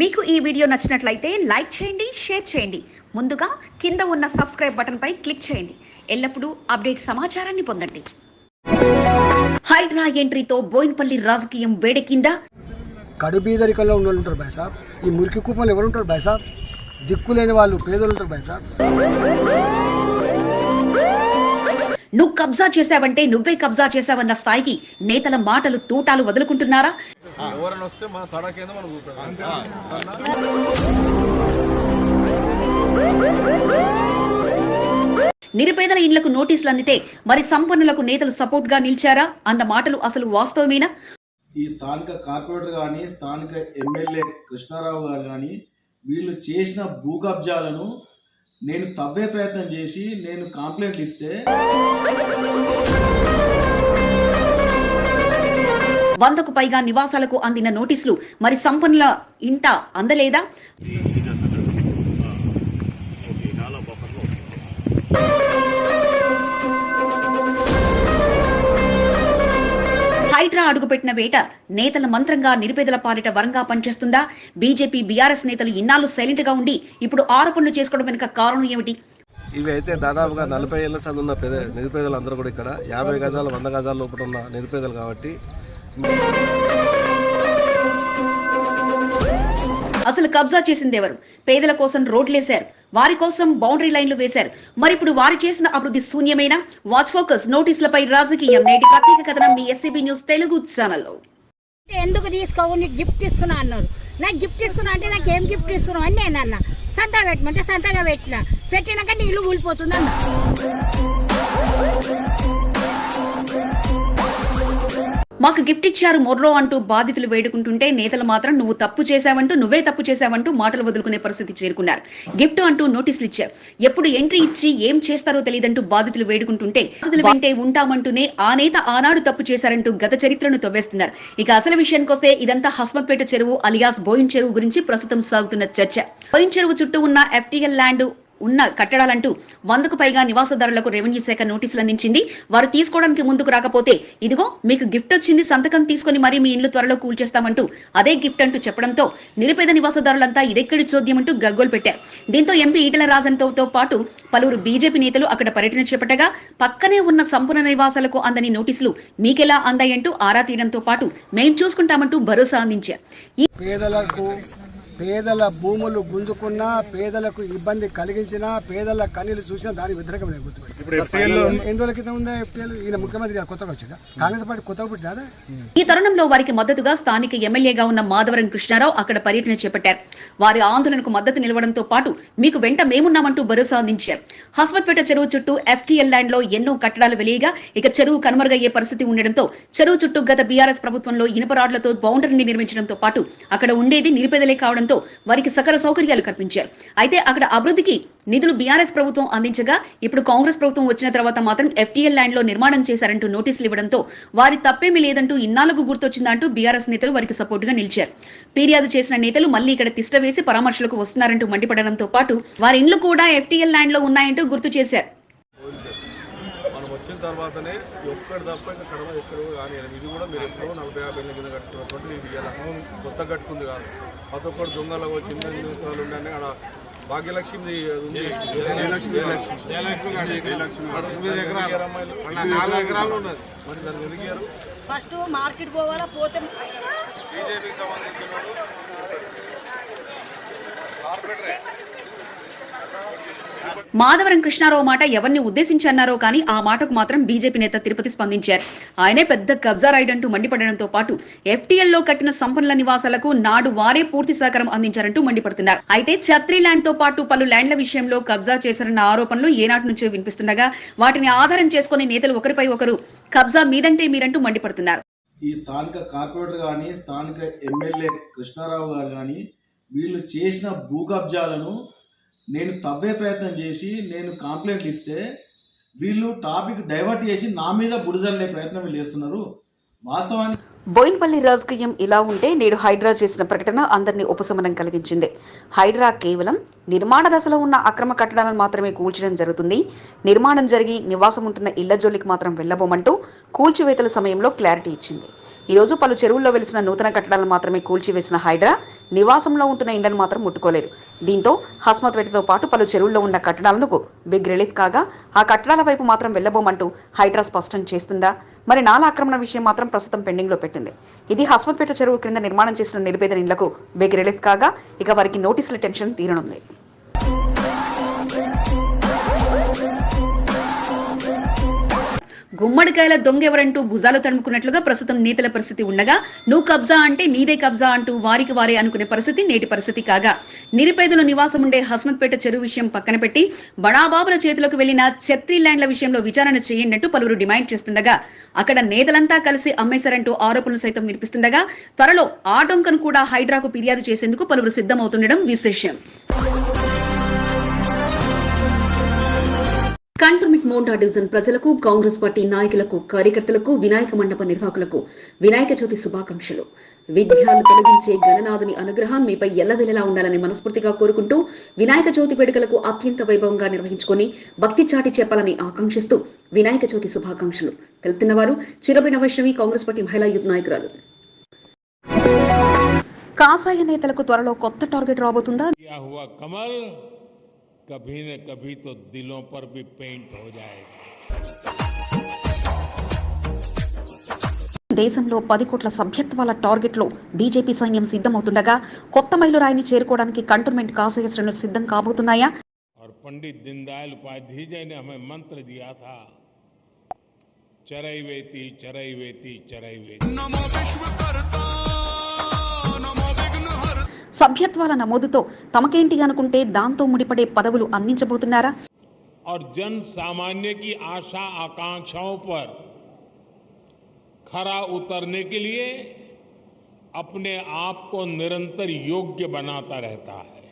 మీకు ఈ వీడియో నచ్చినట్లయితే లైక్ చేయండి షేర్ చేయండి. ముందుగా కింద ఉన్న సబ్స్క్రైబ్ బటన్పై క్లిక్ చేయండి. ఎల్లప్పుడూ అప్డేట్ సమాచారాన్ని పొందండి. హైడ్రా ఎంట్రీతో బోయిన్పల్లి రాజకీయం వేడెక్కిందా? కడుబీదరికంలో ఉన్న వాళ్ళు ఉంటారు బాయ్ సాబ్ ఈ మురికి కుప్పలు ఎవరు ఉంటారు బాయ్ సాబ్ దిక్కు లేని వాళ్ళు పేదలు ఉంటారు బాయ్ సాబ్ నువ్వు కబ్జా చేశావంటే నువ్వే కబ్జా చేశావన్న స్థాయికి నేతల మాటలు తూటాలు వదులుకుంటున్నారా? ఎవరైనా వస్తే మన తడకేందో మనం చూస్తాం నిరుపేదల ఇండ్లకు నోటీసులు అందితే మరి సంపన్నులకు నేతలు సపోర్ట్గా నిలిచారా అన్న మాటలు అసలు వాస్తవమేనా? ఈ స్థానిక కార్పొరేటర్ కానీ స్థానిక ఎమ్మెల్యే కృష్ణారావు గారు కానీ వీళ్ళు చేసిన భూ కబ్జాలను నేను తవ్వే ప్రయత్నం చేసి నేను కంప్లైంట్లు ఇస్తే వందకు పైగా నివాసాలకు అందిన నోటీసులు మరి సంపన్నుల ఇంట అందలేదా? హైడ్రా అడుగుపెట్టిన వేట నేతల మంత్రంగా నిరుపేదల పాలిట వరంగా పనిచేస్తుందా? బీజేపీ బీఆర్ఎస్ నేతలు ఇన్నాళ్ళు సైలెంట్గా ఉండి ఇప్పుడు ఆరోపణలు చేసుకోవడం వెనుక కారణం ఏమిటి? ఇవి అయితే దాదాపుగా నలభై ఏళ్ళ చదువున్న పేద నిరుపేదలు అందరూ కూడా ఇక్కడ యాభై గజాలు వంద గజాల లోపల ఉన్న నిరుపేదలు కాబట్టి అసలు కబ్జా చేసింది ఎవరు? పేదల కోసం రోడ్లేశారు. వారి కోసం బౌండరీ లైన్లు వేశారు. మరి ఇప్పుడు వారు చేసిన అభివృద్ధి శూన్యమైన? వాచ్ ఫోకస్ నోటీసులపై రాజకీయం నేటి ప్రత్యేక కథనం మీ ఎస్సీబీ న్యూస్ తెలుగు ఛానల్లో ఎందుకు తీసుకోవు? నీకు గిఫ్ట్ ఇస్తున్నా అన్నారు. నాకు గిఫ్ట్ ఇస్తున్నా అంటే నాకు ఏం గిఫ్ట్ ఇస్తున్నావు అని నేను అన్న. సంతగా పెట్టమంటే సంతగా పెట్టిన. పెట్టినాక నీళ్ళు ఇల్లు కూలిపోతుంది అన్న మాకు గిఫ్ట్ ఇచ్చారు మొర్రో అంటూ బాధితులు వేడుకుంటుంటే నేతలు మాత్రం నువ్వు తప్పు చేశావంటూ నువ్వే తప్పు చేశావంటూ మాటలు వదులుకునే పరిస్థితి చేరుకున్నారు. గిఫ్ట్ అంటూ నోటీసులు ఇచ్చారు. ఎప్పుడు ఎంట్రీ ఇచ్చి ఏం చేస్తారో తెలియదంటూ బాధితులు వేడుకుంటుంటే బాధితులు వెంటే ఉంటామంటూనే ఆ నేత ఆనాడు తప్పు చేశారంటూ గత చరిత్రను తవ్వేస్తున్నారు. ఇక అసలు విషయానికి వస్తే ఇదంతా హస్మత్పేట చెరువు అలియాస్ బోయిన్ చెరువు గురించి ప్రస్తుతం సాగుతున్న చర్చ. బోయిన్ చెరువు చుట్టూ ఉన్న ఎఫ్టీఎల్ ల్యాండ్ ఉన్న కట్టడాలంటూ వందకు పైగా నివాసదారులకు రెవెన్యూ శాఖ నోటీసులు అందించింది. వారు తీసుకోవడానికి ముందుకు రాకపోతే ఇదిగో మీకు గిఫ్ట్ వచ్చింది సంతకం తీసుకొని మరీ మీ ఇండ్లు త్వరలో కూల్చేస్తామంటూ అదే గిఫ్ట్ అంటూ చెప్పడంతో నిరుపేద నివాసదారులంతా ఇదెక్కడి చోద్యం అంటూ గగ్గోలు పెట్టారు. దీంతో ఎంపీ ఈటల రాజన్తో పాటు పలువురు బీజేపీ నేతలు అక్కడ పర్యటన చేపట్టగా పక్కనే ఉన్న సంపూర్ణ నివాసాలకు అందని నోటీసులు మీకెలా అందాయంటూ ఆరా తీయడంతో పాటు మేం చూసుకుంటామంటూ భరోసా అందించారు. పేదలకు పేదల భూములు గుంజుకున్నా పేదలకు ఇబ్బంది కలిగించినా పేదల కన్నీళ్ళు చూసినా దాని వ్యతిరేకం లేదు గుర్తుపెట్టు ఎన్ని రోజుల క్రితం ఉందా ఎఫ్టీఎల్ ఈయన ముఖ్యమంత్రి గారు కొత్తగా వచ్చాక కాంగ్రెస్ పార్టీ కొత్తగా పుట్టినదా ఈ తరుణంలో వారికి మద్దతుగా స్థానిక ఎమ్మెల్యేగా ఉన్న మాధవరం కృష్ణారావు అక్కడ పర్యటన చేపట్టారు. వారి ఆందోళనకు మద్దతు నిలవడంతో పాటు మీకు వెంట మేమున్నామంటూ భరోసా అందించారు. హస్మత్పేట చెరువు చుట్టూ ఎఫ్టీఎల్ ల్యాండ్లో ఎన్నో కట్టడాలు వెలియగా ఇక చెరువు కనుమరుగయ్యే పరిస్థితి ఉండడంతో చెరువు చుట్టూ గత బీఆర్ఎస్ ప్రభుత్వంలో ఇనుప రాడ్లతో బౌండరీని నిర్మించడంతో పాటు అక్కడ ఉండేది నిరుపేదలే కావడంతో వారికి సకల సౌకర్యాలు కల్పించారు. అయితే అక్కడ అభివృద్ధికి నిధులు బీఆర్ఎస్ ప్రభుత్వం అందించగా ఇప్పుడు కాంగ్రెస్ ప్రభుత్వం వచ్చిన తర్వాత మాత్రం ఎఫ్టీఎల్ ల్యాండ్లో నిర్మాణం చేశారంటూ నోటీసులు ఇవ్వడంతో వారి తప్పేమీ లేదంటూ ఇన్నాళ్ళకు గుర్తొచ్చిందంటూ బీఆర్ఎస్ నేతలు వారికి సపోర్ట్గా నిలిచారు. ఫిర్యాదు చేసిన నేతలు మళ్ళీ ఇక్కడ తిష్ట వేసి పరామర్శలకు వస్తున్నారంటూ మండిపడడంతో పాటు వారి ఇండ్లు కూడా ఎఫ్టీఎల్ ల్యాండ్లో ఉన్నాయంటూ గుర్తు చేశారు. తర్వాతనే ఒక్కటి తప్ప ఇంకా కడవ ఎక్కడో కానీ ఇది కూడా మీరు ఎప్పుడో నలభై యాభై ఏళ్ళ కింద కట్టుకున్నటువంటి ఇది. ఇలా కొత్త కట్టుకుంది కాదు. ప్రతి ఒక్కరు దొంగలకు చిన్న నిమిషాలు ఉన్నాయి ఆడ భాగ్యలక్ష్మి ఉంది. మరి దాన్ని ఎదిగారు ఫస్ట్ మార్కెట్ పోవాలా పోతే బీజేపీకి సంబంధించిన కార్పొరేటరే. మాధవరం కృష్ణారావు మాట ఎవరిని ఉద్దేశించి అన్నారో కానీ ఆ మాటకు మాత్రం బీజేపీ నేత తిరుపతి స్పందించారు. ఆయనే పెద్ద కబ్జా రైడ్ అంటూ మండిపడడంతో పాటు ఎఫ్టీఎల్లో కట్టిన సంపన్నుల నివాసాలకు నాడు వారే పూర్తి సహకారం అందించారంటూ మండిపడుతున్నారు. అయితే ఛత్రీ ల్యాండ్తో పాటు పలు ల్యాండ్ల విషయంలో కబ్జా చేశారన్న ఆరోపణలు ఏనాటి నుంచో వినిపిస్తుండగా వాటిని ఆధారం చేసుకుని నేతలు ఒకరిపై ఒకరు కబ్జా మీదంటే మీరంటూ మండిపడుతున్నారు. ఈ స్థానిక కార్పొరేటర్ కానీ స్థానిక ఎమ్మెల్యే కృష్ణారావు గారు కానీ వీళ్ళు చేసిన భూ కబ్జాలను నేను తవ్వే ప్రయత్నం చేసి నేను కంప్లైంట్లు ఇస్తే వీళ్ళు టాపిక్ డైవర్ట్ చేసి నా మీద బుడిజల్లే ప్రయత్నం వీళ్ళు చేస్తున్నారు. వాస్తవానికి బోయిన్పల్లి రాజకీయం ఇలా ఉంటే నేడు హైడ్రా చేసిన ప్రకటన అందరినీ ఉపశమనం కలిగించింది. హైడ్రా కేవలం నిర్మాణ దశలో ఉన్న అక్రమ కట్టడాలను మాత్రమే కూల్చడం జరుగుతుంది. నిర్మాణం జరిగి నివాసం ఉంటున్న ఇళ్ళ జోలికి మాత్రం వెళ్ళబోమంటూ కూల్చివేతల సమయంలో క్లారిటీ ఇచ్చింది. ఈ రోజు పలు చెరువుల్లో వెలిసిన నూతన కట్టడాలను మాత్రమే కూల్చివేసిన హైడ్రా నివాసంలో ఉంటున్న ఇండ్లను మాత్రం ముట్టుకోలేదు. దీంతో హస్మత్పేటతో పాటు పలు చెరువుల్లో ఉన్న కట్టడాలకు బిగ్ రిలీఫ్ కాగా ఆ కట్టడాల వైపు మాత్రం వెళ్ళబోమంటూ హైడ్రా స్పష్టం చేస్తుందా? మరి నాల ఆక్రమణ విషయం మాత్రం ప్రస్తుతం పెండింగ్లో పెట్టింది. ఇది హస్మత్పేట చెరువు క్రింద నిర్మాణం చేసిన నిరుపేద ఇండ్లకు బిగ్ రిలీఫ్ కాగా ఇక వారికి నోటీసుల టెన్షన్ తీరనుంది. గుమ్మడికాయల దొంగ ఎవరంటూ భుజాలు తడుముకున్నట్లుగా ప్రస్తుతం నేతల పరిస్థితి ఉండగా నువ్వు కబ్జా అంటే నీదే కబ్జా అంటూ వారికి వారే అనుకునే పరిస్థితి నేటి పరిస్థితి కాగా. నిరుపేదలు నివాసం ఉండే హస్మత్పేట చెరువు విషయం పక్కన పెట్టి బడాబాబుల చేతిలోకి వెళ్ళిన ఛత్రీ ల్యాండ్ల విషయంలో విచారణ చేయనట్టు పలువురు డిమాండ్ చేస్తుండగా అక్కడ నేతలంతా కలిసి అమ్మేశారంటూ ఆరోపణలు సైతం వినిపిస్తుండగా త్వరలో ఆటంకను కూడా హైడ్రాకు ఫిర్యాదు చేసేందుకు పలువురు సిద్ధమవుతుండడం విశేషం. కంటర్మిట్ మోండా డివిజన్ ప్రజలకు కాంగ్రెస్ పార్టీ నాయకులకు కార్యకర్తలకు వినాయక మండప నిర్వాహకులకు వినాయక చవితి శుభాకాంక్షలు. విద్యను తొలగించే గణనాథుని అనుగ్రహం మీపై ఎల్లవేళలా ఉండాలని మనస్ఫూర్తిగా కోరుకుంటూ వినాయక చవితి వేడుకలకు అత్యంత వైభవంగా నిర్వహించుకుని భక్తి చాటి చెప్పాలని ఆకాంక్షిస్తూ వినాయక చవితి శుభాకాంక్షలు తెలుపుతున్నవారు చిరబిన వైష్ణవి కాంగ్రెస్ పార్టీ మహిళా యూత్ నాయకురాలు. కాసాయ నేతలకు త్వరలో కొత్త టార్గెట్ రాబోతుందా? कभी न कभी तो दिलों पर भी पेंट हो जाएगा దేశంలో పది కోట్ల సభ్యత్వాల టార్గెట్లో బీజేపీ సైన్యం సిద్ధమవుతుండగా కొత్త మైలురాయిని చేరుకోవడానికి కంటోన్మెంట్ కాసాయ శ్రేణులు సిద్ధం కాబోతున్నాయా और पंडित दीनदयाल उपाध्याय जी ने हमें मंत्र दिया था चरई वेती चरई वेती चरई वेती సభ్యత్వాల నమోదుతో తమకేంటి అనుకుంటే దాంతో ముడిపడే పదవులు అందించబోతున్నారా और जन सामान्य की आशा आकांक्षाओं पर खरा उतरने के लिए अपने आप को निरंतर योग्य बनाता रहता है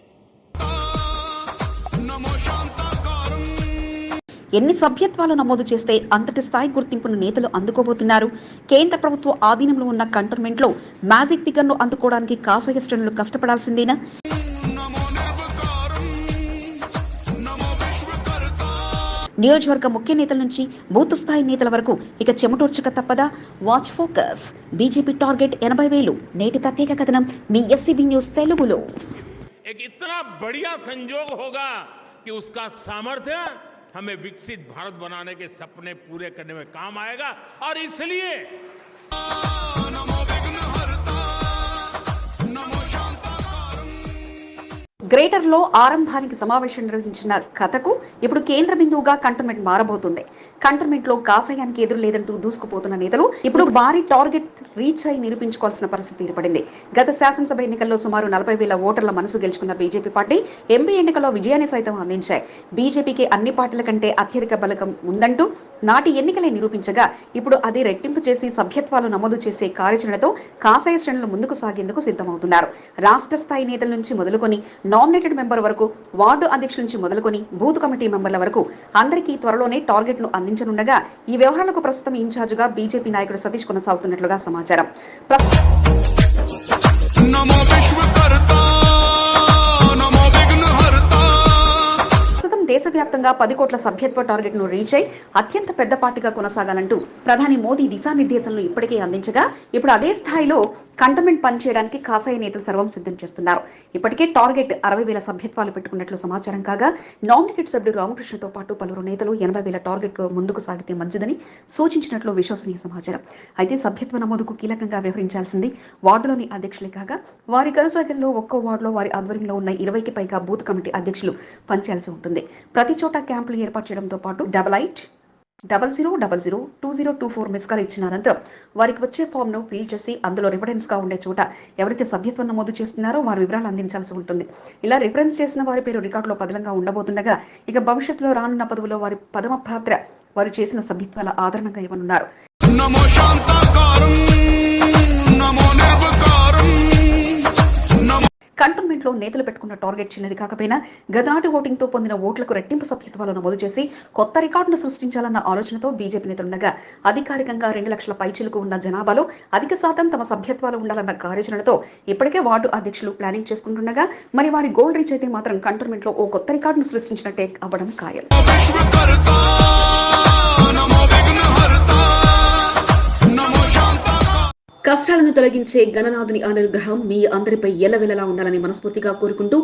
ఎన్ని సభ్యత్వాలు నమోదు చేస్తే అంతటి స్థాయి గుర్తింపును నేతలు అందుకోబోతున్నారు కేంద్ర ప్రభుత్వ ఆధీనంలో ఉన్న కంటోన్మెంట్లో మ్యాజిక్ ఫిగర్ను అందుకోవడానికి కాసయ శ్రేణులు కష్టపడాల్సిందేనా నియోజకవర్గ ముఖ్య నేతల నుంచి బూత్ స్థాయి నేతల వరకు ఇక చెమటోర్చక తప్పదా వాచ్ ఫోకస్ బీజేపీ టార్గెట్ ఎనభై వేలు నేటి ప్రత్యేక కథనం మీ ఎస్సీబీ న్యూస్ తెలుగులో एक इतना बढ़िया संयोग होगा कि उसका सामर्थ्य हमें विकसित भारत बनाने के सपने पूरे करने में काम आएगा और इसलिए గ్రేటర్లో ఆరంభానికి సమావేశం నిర్వహించిన కథకు ఇప్పుడు కేంద్ర బిందువుగా కంటోన్మెంట్ మారబోతుంది. కంటోన్మెంట్లో కాసయానికి ఎదురు లేదంటూ దూసుకుపోతున్న నేతలు ఇప్పుడు భారీ టార్గెట్ రీచ్ అయి నిరూపించుకోవాల్సిన పరిస్థితి ఏర్పడింది. గత శాసనసభ ఎన్నికల్లో సుమారు నలభై వేల ఓటర్ల మనసు గెలుచుకున్న బీజేపీ పార్టీ ఎంపీ ఎన్నికల్లో విజయాన్ని సైతం అందించాయి. బీజేపీకి అన్ని పార్టీల కంటే అత్యధిక బలకం ఉందంటూ నాటి ఎన్నికలే నిరూపించగా ఇప్పుడు అది రెట్టింపు చేసి సభ్యత్వాలు నమోదు చేసే కార్యాచరణతో కాసాయ శ్రేణులు ముందుకు సాగేందుకు సిద్ధమవుతున్నారు. రాష్ట్ర స్థాయి నేతల నుంచి మొదలుకొని నామినేటెడ్ మెంబర్ వరకు వార్డు అధ్యక్షుల నుంచి మొదలుకొని బూత్ కమిటీ మెంబర్ల వరకు అందరికీ త్వరలోనే టార్గెట్లు అందించనుండగా ఈ వ్యవహారాలకు ప్రస్తుతం ఇన్ఛార్జిగా బీజేపీ నాయకుడు సతీష్ కొనసాగుతున్నట్లుగా సమాచారం. దేశవ్యాప్తంగా పది కోట్ల సభ్యత్వ టార్గెట్ను రీచ్ అయి అత్యంత పెద్ద పార్టీగా కొనసాగాలంటూ ప్రధాని మోదీ దిశానిర్దేశాలను ఇప్పటికే అందించగా ఇప్పుడు అదే స్థాయిలో కంటమెంట్ పనిచేయడానికి కాసాయ నేతలు సర్వం సిద్ధం చేస్తున్నారు. ఇప్పటికే టార్గెట్ అరవై వేల సభ్యత్వాలు పెట్టుకున్నట్లు సమాచారం కాగా నామినేటెడ్ సభ్యుడు రామకృష్ణతో పాటు పలువురు నేతలు ఎనభై వేల టార్గెట్ ముందుకు సాగితే మంచిదని సూచించినట్లు విశ్వసనీయ సమాచారం. అయితే సభ్యత్వ నమోదుకు కీలకంగా వ్యవహరించాల్సింది వార్డులోని అధ్యక్షులే కాగా వారి కొనసాగంలో ఒక్కో వార్డులో వారి ఆధ్వర్యంలో ఉన్న ఇరవైకి పైగా బూత్ కమిటీ అధ్యక్షులు పనిచేయాల్సి ఉంటుంది. ప్రతి చోట క్యాంపులు ఏర్పాటు చేయడంతో పాటు double eight double zero double zero two zero two four miss call ఇచ్చిన అనంతరం వారికి వచ్చే ఫామ్ను ఫిల్ చేసి అందులో రిఫరెన్స్గా ఉండే చోట ఎవరైతే సభ్యత్వం నమోదు చేస్తున్నారో వారి వివరాలు అందించాల్సి ఉంటుంది. ఇలా రిఫరెన్స్ చేసిన వారి పేరు రికార్డులో పదలంగా ఉండబోతుండగా ఇక భవిష్యత్తులో రానున్న పదవిలో వారి పదమ పాత్ర వారు చేసిన సభ్యత్వాల ఆధారంగా ఇవ్వనున్నారు. నమో శాంతాకారం కంటోన్మెంట్లో నేతలు పెట్టుకున్న టార్గెట్ చిన్నది కాకపోయినా గతనాటి ఓటింగ్తో పొందిన ఓట్లకు రెట్టింపు సభ్యత్వాలు నమోదు చేసి కొత్త రికార్డును సృష్టించాలన్న ఆలోచనతో బీజేపీ నేతలుండగా అధికారికంగా రెండు లక్షల పైచిలకు ఉన్న జనాభాలో అధిక శాతం తమ సభ్యత్వాలు ఉండాలన్న కార్యాచరణతో ఇప్పటికే వార్డు అధ్యక్షులు ప్లానింగ్ చేసుకుంటుండగా మరి వారి గోల్ రీచ్ అయితే మాత్రం కంటోన్మెంట్లో ఓ కొత్త రికార్డును సృష్టించినట్టే అవ్వడం ఖాయం. కష్టాలను తొలగించే గణనాథుని అనుగ్రహం మీ అందరిపై ఎల్లవెల్లలా ఉండాలని మనస్ఫూర్తిగా కోరుకుంటూ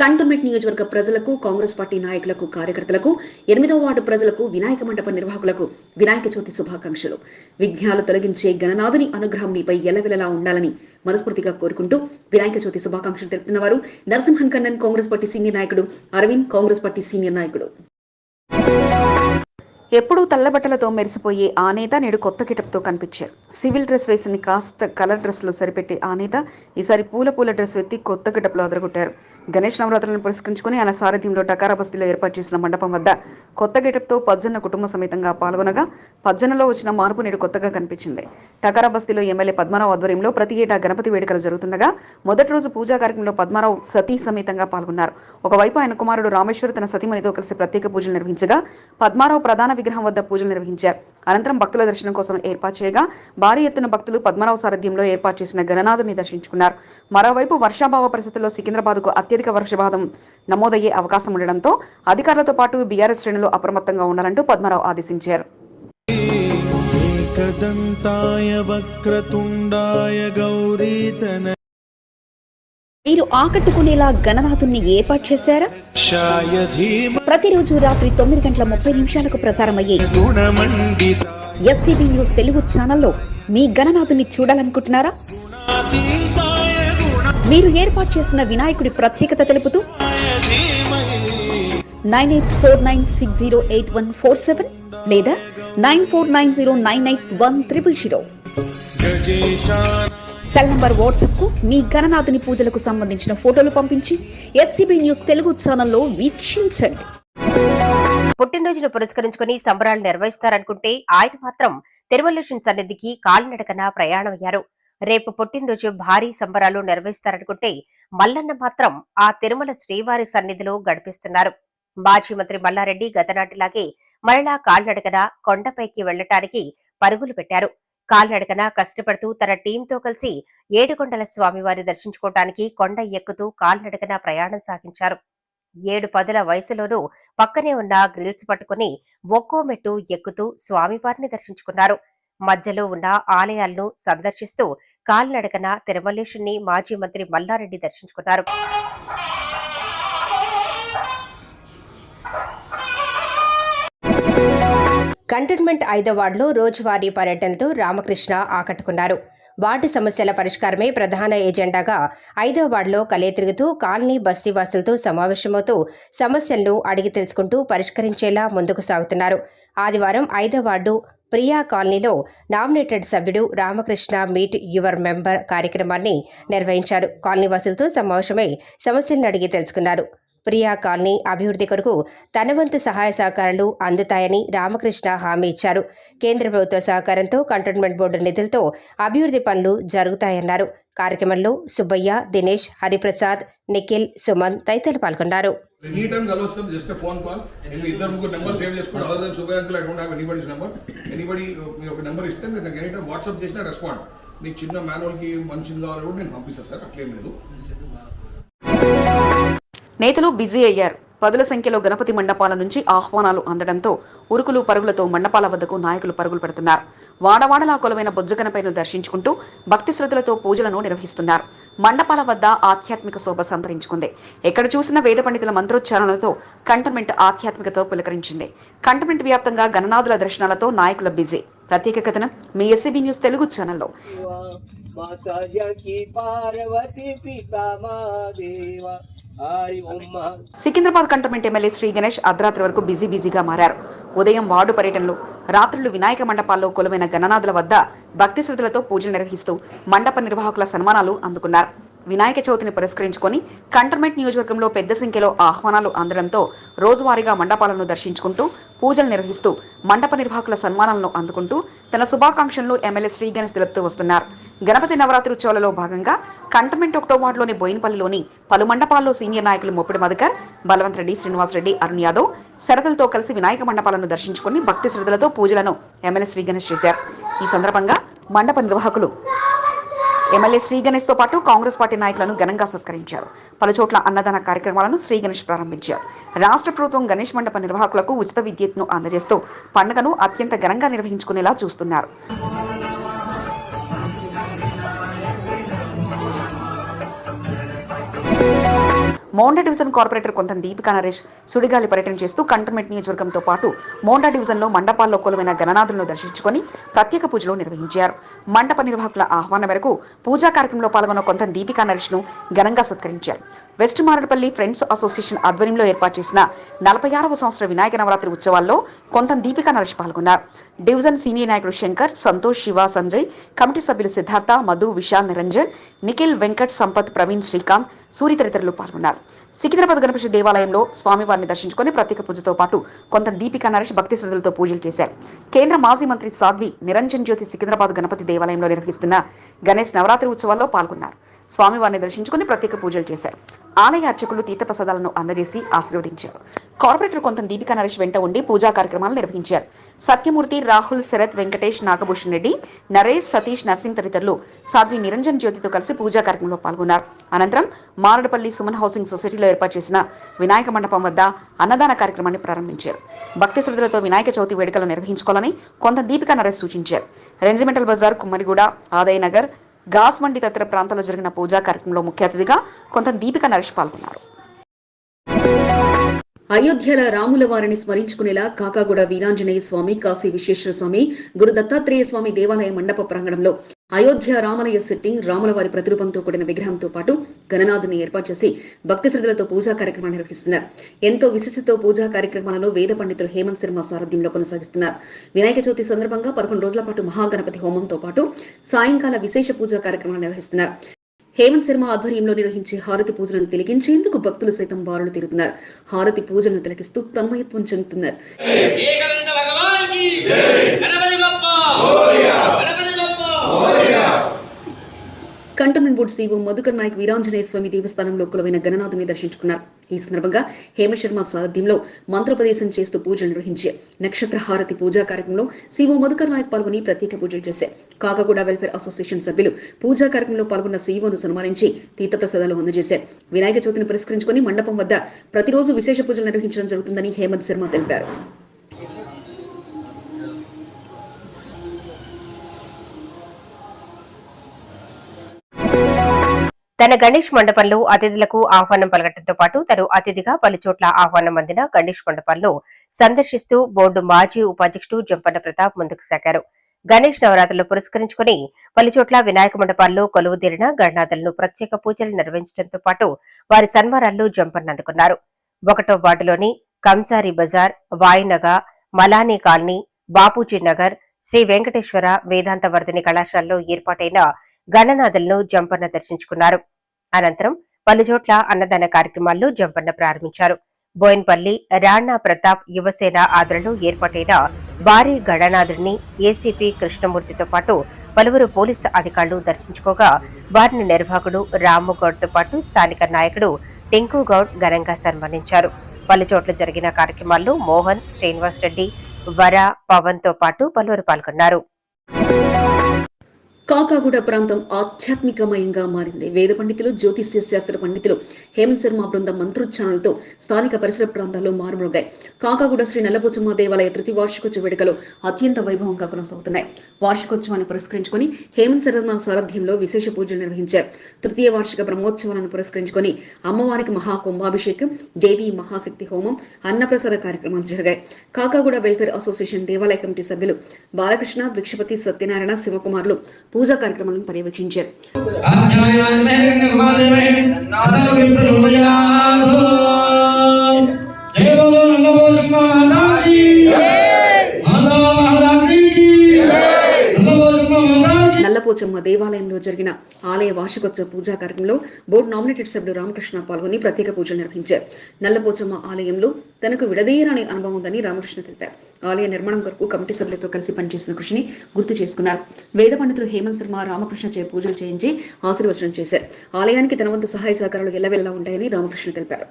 కంటోన్మెంట్ నియోజకవర్గ ప్రజలకు కాంగ్రెస్ పార్టీ నాయకులకు కార్యకర్తలకు ఎనిమిదవ వార్డు ప్రజలకు వినాయక మండప నిర్వాహకులకు వినాయక చవితి శుభాకాంక్షలు. విఘ్నాలు తొలగించే గణనాథుని అనుగ్రహం మీపై ఎల్లవెల్లలా ఉండాలని మనస్ఫూర్తిగా కోరుకుంటూ వినాయక చవితి శుభాకాంక్షలు తెలుపుతున్న వారు నరసింహన్ కన్నన్ కాంగ్రెస్ పార్టీ సీనియర్ నాయకుడు అరవింద్ కాంగ్రెస్ పార్టీ సీనియర్ నాయకుడు. ఎప్పుడూ తెల్లబట్టలతో మెరిసిపోయే ఆ నేత నేడు కొత్త కిటప్తో కనిపించారు. సివిల్ డ్రెస్ వేసింది కాస్త కలర్ డ్రెస్లో సరిపెట్టే ఆ నేత ఈసారి పూల పూల డ్రెస్ ఎత్తి కొత్త కిటప్లో అదరగొట్టారు. గణేష్ నవరాత్రులను పురస్కరించుకుని ఆయన సారథ్యంలో టకారాబస్తిలో ఏర్పాటు చేసిన మండపం వద్ద కొత్త గెటప్తో పజ్జన్న కుటుంబ సమేతంగా పాల్గొనగా పజ్జన్నలో వచ్చిన మార్పు నేడు కొత్తగా కనిపించింది. టకారాబస్తిలో ఎమ్మెల్యే పద్మారావు ఆధ్వర్యంలో ప్రతి ఏటా గణపతి వేడుకలు జరుగుతుండగా మొదటి రోజు పూజా కార్యక్రమంలో పద్మారావు సతీ సమేతంగా పాల్గొన్నారు. ఒకవైపు ఆయన కుమారుడు రామేశ్వర్ తన సతీమణితో కలిసి ప్రత్యేక పూజలు నిర్వహించగా పద్మారావు ప్రధాన విగ్రహం వద్ద పూజలు నిర్వహించారు. అనంతరం భక్తుల దర్శనం కోసం ఏర్పాటు చేయగా భారీ ఎత్తున భక్తులు పద్మారావు సారథ్యంలో ఏర్పాటు చేసిన గణనాథుని దర్శించుకున్నారు. మరోవైపు వర్షాభావ పరిస్థితుల్లో సికింద్రాబాద్కు అత్యధిక వర్షపాతం నమోదయ్యే అవకాశం ఉండడంతో అధికారులతో పాటు బీఆర్ఎస్ శ్రేణులు అప్రమత్తంగా ఉండాలంటూ పద్మారావు ఆదేశించారు. మీరు ఆకట్టుకునేలా గణనాథుని ఏర్పాటు చేశారా? ప్రతిరోజు రాత్రి తొమ్మిది గంటల ముప్పై నిమిషాలకు ప్రసారమయ్యే ఎస్సీబీ న్యూస్ తెలుగు ఛానల్లో మీ గణనాథుని చూడాలనుకుంటున్నారా? మీరు ఏర్పాటు చేసిన వినాయకుడి ప్రత్యేకత తెలుపుతూ nine eight four nine six zero eight one four seven లేదా nine four nine zero nine eight one triple zero. Cell number వాట్సాప్కు మీ గణనాథుని పూజలకు సంబంధించిన ఫోటోలు పంపించి ఎస్సీబీ న్యూస్ తెలుగు ఛానల్లో వీక్షించండి. పుట్టినరోజును పురస్కరించుకుని సంబరాలు నిర్వహిస్తారనుకుంటే ఆయన మాత్రం తెరవల్యూషన్ సన్నిధికి కాలినడకన ప్రయాణమయ్యారు. రేపు పుట్టినరోజు భారీ సంబరాలు నిర్వహిస్తారనుకుంటే మల్లన్న మాత్రం ఆ తిరుమల శ్రీవారి సన్నిధిలో గడిపిస్తున్నారు. మాజీ మంత్రి మల్లారెడ్డి గతనాటిలాగే మరలా కాలినడకన కొండపైకి వెళ్ళటానికి పరుగులు పెట్టారు. కాలినడకన కష్టపడుతూ తన టీంతో కలిసి ఏడుకొండల స్వామివారి దర్శించుకోవటానికి కొండ ఎక్కుతూ కాల్నడకన ప్రయాణం సాగించారు. ఏడు పదుల వయసులోనూ పక్కనే ఉన్న గ్రిల్స్ పట్టుకుని ఒక్కో మెట్టు ఎక్కుతూ స్వామివారిని దర్శించుకున్నారు. మధ్యలో ఉన్న ఆలయాలను సందర్శిస్తూ కాలినడకన తిరుమలేశుని మాజీ మంత్రి మల్లారెడ్డి దర్శించుకున్నారు. కంటోన్మెంట్ ఐదో వార్డులో రోజువారీ పర్యటనతో రామకృష్ణ ఆకట్టుకున్నారు. వార్డు సమస్యల పరిష్కారమే ప్రధాన ఎజెండాగా ఐదో వార్డులో కలే తిరుగుతూ కాలనీ బస్తీవాసులతో సమావేశమవుతూ సమస్యలను అడిగి తెలుసుకుంటూ పరిష్కరించేలా ముందుకు సాగుతున్నారు. ఆదివారం ఐదో వార్డు ప్రియా కాలనీలో నామినేటెడ్ సభ్యుడు రామకృష్ణ మీట్ యువర్ మెంబర్ కార్యక్రమాన్ని నిర్వహించారు. కాలనీవాసులతో సమావేశమై సమస్యలను అడిగి తెలుసుకున్నారు. ప్రియా కాలనీ అభివృద్ధి కొరకు తన వంతు సహాయ సహకారాలు అందుతాయని రామకృష్ణ హామీ ఇచ్చారు. కేంద్ర ప్రభుత్వ సహకారంతో కంటోన్మెంట్ బోర్డు నిధులతో అభివృద్ధి పనులు జరుగుతాయన్నారు. కార్యక్రమంలో సుబ్బయ్య దినేష్ హరిప్రసాద్ నిఖిల్ సుమన్ తదితరులు పాల్గొన్నారు. ఎనీ టైం కలవచ్చు జస్ట్ ఫోన్ కాల్ మీరు ఇద్దరు ముగ్గురు నెంబర్ సేవ్ చేసుకోండి. Other than సుబే uncle I don't have anybody's number anybody మీరు ఒక నెంబర్ ఇస్తే మీరు నాకు ఎనీ టైం వాట్సాప్ చేసినా రెస్పాండ్ మీకు చిన్న మాన్యువల్కి కావాలి కూడా నేను పంపిస్తాను సార్ అట్లేం లేదు. నేతలు బిజీ అయ్యారు. పదుల సంఖ్యలో గణపతి మండపాల నుంచి ఆహ్వానాలు అందడంతో ఉరుకులు పరుగులతో మండపాల వద్దకు నాయకులు పరుగులు పెడుతున్నారు. వాడవాడలా కొలవైన బొజ్జగనపైను దర్శించుకుంటూ భక్తి శ్రద్ధలతో పూజలను నిర్వహిస్తున్నారు. మండపాల వద్ద ఆధ్యాత్మిక శోభ సంతరించుకుంది. ఎక్కడ చూసిన వేద పండితుల మంత్రోచ్చారణలతో కంటమెంట్ ఆధ్యాత్మికతో పులకరించింది. కంటమెంట్ వ్యాప్తంగా గణనాథుల దర్శనాలతో నాయకుల బిజీ. ప్రత్యేక కథనం మీ ఎస్సీబీ న్యూస్ తెలుగు ఛానల్లో. సికింద్రాబాద్ కంటమెంట్ ఎమ్మెల్యే శ్రీ గణేష్ అర్ధరాత్రి వరకు బిజీ బిజీగా మారారు. ఉదయం వార్డు పర్యటనలు రాత్రులు వినాయక మండపాల్లో కొలువైన గణనాథుల వద్ద భక్తి శ్రద్ధలతో పూజలు నిర్వహిస్తూ మండప నిర్వాహకుల సన్మానాలు అందుకున్నారు. వినాయక చవితిని పురస్కరించుకొని కంటర్మెంట్ నియోజకవర్గంలో పెద్ద సంఖ్యలో ఆహ్వానాలు అందడంతో రోజువారీగా మండపాలను దర్శించుకుంటూ పూజలు నిర్వహిస్తూ మండప నిర్వాహకుల సన్మానాలను అందుకుంటూ తన శుభాకాంక్షలను ఎమ్మెల్యే శ్రీగణేష్ తెలుపుతూ వస్తున్నారు. గణపతి నవరాత్రి ఉత్సవాలలో భాగంగా కంటర్మెంట్ ఒకటో వార్డులోని బోయినపల్లిలోని పలు మండపాల్లో సీనియర్ నాయకులు మొప్పిడి మధుకర్ బలవంత్ రెడ్డి రెడ్డి అరుణ్ యాదవ్ శరదలతో కలిసి వినాయక మండపాలను దర్శించుకుని భక్తి శ్రద్ధలతో పూజలను ఎమ్మెల్యే శ్రీగణేష్ చేశారు. ఈ సందర్భంగా మండప నిర్వాహకులు ఎమ్మెల్యే శ్రీ గణేష్తో పాటు కాంగ్రెస్ పార్టీ నాయకులను ఘనంగా సత్కరించారు. పలుచోట్ల అన్నదాన కార్యక్రమాలను శ్రీ గణేష్ ప్రారంభించారు. రాష్ట్ర ప్రభుత్వం గణేష్ మండప నిర్వాహకులకు ఉచిత విద్యుత్ను అందజేస్తూ పండుగను అత్యంత ఘనంగా నిర్వహించుకునేలా చూస్తున్నారు. మోండా డివిజన్ కార్పొరేటర్ కొంత దీపికా నరేష్ సుడిగాలి పర్యటన చేస్తూ కంటోన్మెంట్ నియోజకవర్గంతో పాటు మోండా డివిజన్లో మండపాల్లో కొలువైన గణనాథులను దర్శించుకొని ప్రత్యేక పూజలు నిర్వహించారు. మండప నిర్వాహకుల ఆహ్వానం మేరకు పూజా కార్యక్రమంలో పాల్గొన్న కొంత దీపికా నరేష్ను ఘనంగా సత్కరించారు. వెస్ట్ మారడపల్లి ఫ్రెండ్స్ అసోసియేషన్ ఆధ్వర్యంలో ఏర్పాటు చేసిన నలభై ఆరవ సంవత్సర వినాయక నవరాత్రి ఉత్సవాల్లో కొంత దీపికా నరేష్ పాల్గొన్నారు. డివిజన్ సీనియర్ నాయకుడు శంకర్ సంతోష్ శివ సంజయ్ కమిటీ సభ్యులు సిద్ధార్థ మధు విశాల్ నిరంజన్ నిఖిల్ వెంకట్ సంపత్ ప్రవీణ్ శ్రీకాంత్ సూరి తదితరులు పాల్గొన్నారు. సికింద్రాబాద్ గణపతి దేవాలయంలో స్వామివారిని దర్శించుకొని ప్రత్యేక పూజతో పాటు కొంత దీపిక నరేష్ భక్తి శ్రద్ధలతో పూజలు చేశారు. కేంద్ర మాజీ మంత్రి సాధ్వి నిరంజన్ జ్యోతి సికింద్రాబాద్ గణపతి దేవాలయంలో నిర్వహిస్తున్న గణేష్ నవరాత్రి ఉత్సవాల్లో పాల్గొన్నారు. స్వామివారిని దర్శించుకుని ప్రత్యేక పూజలు చేశారు. ఆలయ అర్చకులు తీర్థప్రసాదాలను అందజేసి ఆశీర్వదించారు. కార్పొరేటర్ కొంత దీపికా నరేష్ వెంట ఉండి పూజా కార్యక్రమాలు నిర్వహించారు. సత్యమూర్తి రాహుల్ శరత్ వెంకటేష్ నాగభూషణ్ రెడ్డి నరేష్ సతీష్ నర్సింగ్ తదితరులు సాధ్వి నిరంజన్ జ్యోతితో కలిసి పూజా కార్యక్రమంలో పాల్గొన్నారు. అనంతరం మారడపల్లి సుమన్ హౌసింగ్ సొసైటీలో ఏర్పాటు చేసిన వినాయక మండపం వద్ద అన్నదాన కార్యక్రమాన్ని ప్రారంభించారు. భక్తి శ్రద్ధలతో వినాయక చవితి వేడుకలు నిర్వహించుకోవాలని కొంత దీపికా నరేష్ సూచించారు. రెంజిమెంటల్ బజార్ కుమ్మరిగూడ ఆదయ్ నగర్ గాస్ మండి తదితర ప్రాంతాల్లో జరిగిన పూజా కార్యక్రమంలో ముఖ్య అతిథిగా కొంత దీపిక నరేష్ పాల్గొన్నారు. అయోధ్యల రాముల వారిని స్మరించుకునేలా కాకాగూడ వీరాంజనేయ స్వామి కాశీ విశ్వేశ్వర స్వామి గురు దత్తాత్రేయ స్వామి దేవాలయ మండప ప్రాంగణంలో అయోధ్య రామలయ సిట్టింగ్ రాముల వారి ప్రతిరూపంతో కూడిన విగ్రహంతో పాటు గణనాథుని ఏర్పాటు చేసి భక్తి శ్రద్ధలతో పూజా కార్యక్రమాలు నిర్వహిస్తున్నారు. ఎంతో విశిష్టతో పూజా కార్యక్రమాలను వేద పండితులు హేమంత్ శర్మ సారథ్యంలో కొనసాగిస్తున్నారు. వినాయక చవితి సందర్భంగా పదకొండు రోజుల పాటు మహాగణపతి హోమంతో పాటు సాయంకాల విశేష పూజా కార్యక్రమాలు నిర్వహిస్తున్నారు. హేమంత్ శర్మ ఆధ్వర్యంలో నిర్వహించే హారతి పూజలను తిలకించేందుకు భక్తులు సైతం బారులు తిరుగుతున్నారు హారతి పూజలను తిలకిస్తూ తన్మయత్వం చెందుతున్నారు ఏకదంత భగవాన్కి Ganapati Bappa Ganapati Bappa cantonment board CO Madhukar Nayak Veeranjaneya Swamy దేవస్థానంలో కులవైన గణనాథుని దర్శించుకున్నారు. ఈ సందర్భంగా హేమ శర్మ సారథ్యంలో మంత్రోపదేశం చేస్తూ పూజలు నిర్వహించారు నక్షత్ర హారతి పూజా కార్యక్రమంలో సీఓ మధుకర్ నాయక్ పాల్గొని ప్రత్యేక పూజలు చేశారు. కాకగూడ వెల్ఫేర్ అసోసియేషన్ సభ్యులు పూజా కార్యక్రమంలో పాల్గొన్న సీఓను సన్మానించి తీర్థప్రసాదాలు అందజేశారు. వినాయక చవితిని పురస్కరించుకుని మండపం వద్ద ప్రతిరోజు విశేష పూజలు నిర్వహించడం జరుగుతుందని హేమంత్ శర్మ తెలిపారు. తన గణేష్ మండపంలో అతిథులకు ఆహ్వానం పలకటంతో పాటు తను అతిథిగా పలుచోట్ల ఆహ్వానం అందిన గణేష్ మండపంలో సందర్శిస్తూ బోర్డు మాజీ ఉపాధ్యక్షుడు జంపన్న ప్రతాప్ ముందుకు సాగారు. గణేష్ నవరాత్రులు పురస్కరించుకుని పలుచోట్ల వినాయక మండపాల్లో కొలువుదీరిన గణనాథులను ప్రత్యేక పూజలు నిర్వహించడంతో పాటు వారి సన్మానాల్లో జంపన్న అందుకున్నారు. ఒకటో వార్డులోని కంసారి బజార్ వాయినగ మలానీ కాలనీ బాపూజీ నగర్ శ్రీ వెంకటేశ్వర వేదాంత వర్ధిని కళాశాలలో ఏర్పాటైన గణనాథులను జంపన్న దర్శించుకున్నారు. అనంతరం పలుచోట్ల అన్నదాన కార్యక్రమాల్లో జంపన్న ప్రారంభించారు. బోయిన్పల్లి రాణా ప్రతాప్ యువసేన ఆదరణలో ఏర్పాటైన భారీ గణనాథుడిని ఏసీపీ కృష్ణమూర్తితో పాటు పలువురు పోలీసు అధికారులు దర్శించుకోగా వారిని నిర్వాహకుడు రాముగౌడ్తో పాటు స్థానిక నాయకుడు టింకు గౌడ్ ఘనంగా సన్మానించారు. పలుచోట్ల జరిగిన కార్యక్రమాల్లో మోహన్ శ్రీనివాస్ రెడ్డి వర పవన్తో పాటు పలువురు పాల్గొన్నారు. కాకాగూడ ప్రాంతం ఆధ్యాత్మికమయంగా మారింది. వేద పండితులు జ్యోతిష్య శాస్త్ర పండితులు హేమంత్ శర్మ బృందం మంత్రోచ్చారణలతో స్థానిక పరిసర ప్రాంతాల్లో మారుమోగాయి. కాకాగూడ శ్రీ నల్లపోచమ్మ దేవాలయ తృతి వార్షికోత్సవ వేడుకలు అత్యంత వైభవంగా కొనసాగుతున్నాయి. వార్షికోత్సవాన్ని పురస్కరించుకొని హేమంత్ శర్మ సారథ్యంలో విశేష పూజలు నిర్వహించారు. తృతీయ వార్షిక బ్రహ్మోత్సవాలను పురస్కరించుకొని అమ్మవారికి మహా కుంభాభిషేకం దేవి మహాశక్తి హోమం అన్నప్రసాద కార్యక్రమాలు జరిగాయి. కాకాగూడ వెల్ఫేర్ అసోసియేషన్ దేవాలయ కమిటీ సభ్యులు బాలకృష్ణ భిక్షపతి సత్యనారాయణ శివకుమార్లు పూజా కార్యక్రమాలను పర్యవేక్షించారు. నల్లపోచమ్మ దేవాలయంలో జరిగిన ఆలయ వార్షికోత్సవ పూజా కార్యక్రమంలో బోర్డు నామినేటెడ్ సభ్యుడు రామకృష్ణ పాల్గొని ప్రత్యేక పూజలు నిర్వహించారు. నల్లపోచమ్మ ఆలయంలో తనకు విడదీయరాని అనుభవం ఉందని రామకృష్ణ తెలిపారు. ఆలయ నిర్మాణం కొరకు కమిటీ సభ్యులతో కలిసి పనిచేసిన కృషిని గుర్తు చేసుకున్నారు. వేద పండితులు హేమంత్ శర్మ రామకృష్ణ చే పూజలు చేయించి ఆశీర్వచనం చేశారు. ఆలయానికి తన వంతు సహాయ సహకారాలు ఎల్లవెల్లా ఉంటాయని రామకృష్ణ తెలిపారు.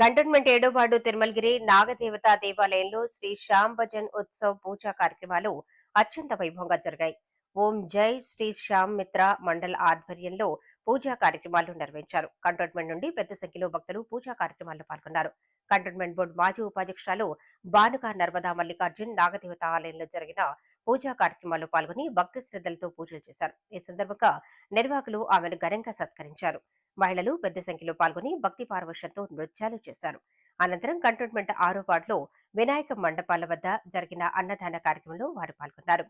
కంటోన్మెంట్ ఏడో వార్డు తిరుమలగిరి నాగదేవత దేవాలయంలో శ్రీ శ్యామ్ భజన్ ఉత్సవ్ పూజా కార్యక్రమాలు అత్యంత వైభవంగా జరిగాయి. ఓం జై శ్రీ శ్యామ్ మిత్ర మండల్ ఆధ్వర్యంలో పూజా కార్యక్రమాలు నిర్వహించారు. కంటోన్మెంట్ నుండి పెద్ద సంఖ్యలో భక్తులు పూజా కార్యక్రమాల్లో పాల్గొన్నారు. కంటోన్మెంట్ బోర్డు మాజీ ఉపాధ్యక్షురాలు బానుక నర్మదా మల్లికార్జున్ నాగదేవత ఆలయంలో జరిగిన పూజా కార్యక్రమాల్లో పాల్గొని భక్తి శ్రద్ధలతో పూజలు చేశారు. ఈ సందర్భంగా నిర్వాహకులు ఆమెను ఘనంగా సత్కరించారు. మహిళలు పెద్ద సంఖ్యలో పాల్గొని భక్తి పార్వశంతో నృత్యాలు చేశారు. అనంతరం కంటోన్మెంట్ ఆరో వార్డులో వినాయక మండపాల వద్ద జరిగిన అన్నదాన కార్యక్రమంలో వారు పాల్గొన్నారు.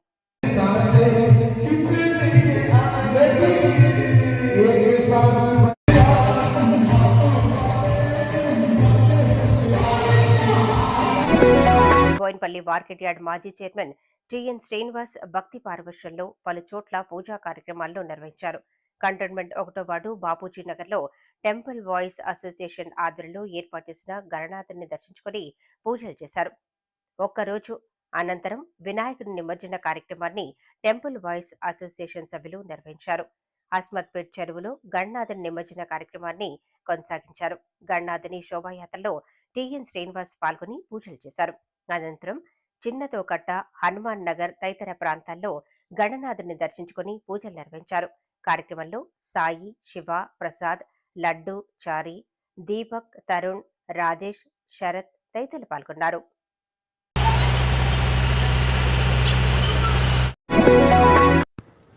బోయిన్పల్లి మార్కెట్ యార్డ్ మాజీ చైర్మన్ టిఎన్ శ్రీనివాస్ భక్తి పారవశ్యంలో పలు చోట్ల పూజా కార్యక్రమాల్లో నిర్వహించారు. కంటోన్మెంట్ ఒకటో వార్డు బాపూజీ నగర్లో టెంపుల్ వాయిస్ అసోసియేషన్ ఆధ్వర్యంలో ఏర్పాటు చేసిన గణనాథుని దర్శించుకుని పూజలు చేశారు. ఒక్కరోజు అనంతరం వినాయకుడి నిమజ్జన కార్యక్రమాన్ని టెంపుల్ వాయిస్ అసోసియేషన్ సభ్యులు నిర్వహించారు. అస్మత్పేట్ చెరువులో గణనాథుని నిమజ్జన కార్యక్రమాన్ని కొనసాగించారు. గణనాథుని శోభాయాత్రలో టిఎన్ శ్రీనివాస్ పాల్గొని పూజలు చేశారు. అనంతరం చిన్నతోకట్ట హనుమాన్ నగర్ తదితర ప్రాంతాల్లో గణనాథుని దర్శించుకుని పూజలు నిర్వహించారు. కార్యక్రమంలో సాయి శివ ప్రసాద్ లడ్డు చారి దీపక్ తరుణ్ రాజేష్ శరత్ తదితరులు పాల్గొన్నారు.